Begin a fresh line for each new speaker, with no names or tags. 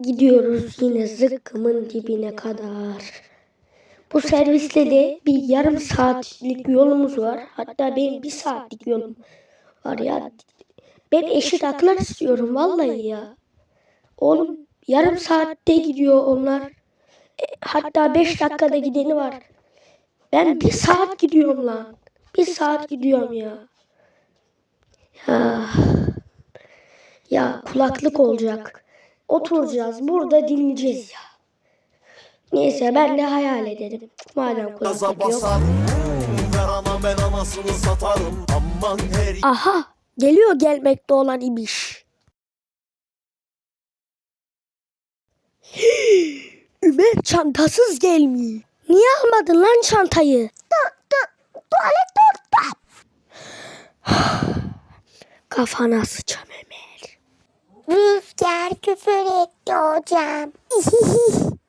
gidiyoruz yine zıkkımın dibine kadar. Bu servisle de bir yarım saatlik yolumuz var. Hatta benim bir saatlik yolum var ya. Ben eşit haklar istiyorum vallahi ya. Oğlum yarım saatte gidiyor onlar. E, hatta beş dakikada gideni var. Ben bir saat gidiyorum lan. Bir saat gidiyorum ya. Ya, ya kulaklık olacak. Oturacağız burada dinleyeceğiz ya. Neyse ben de hayal ederim. Madem kulaklık yok. Aha geliyor gelmekte olan imiş. Ömer çantasız gelmiyor. Niye almadın lan çantayı? tuvalet orada. Kafana sıçam Ömer.
Rüzgar küfür etti hocam.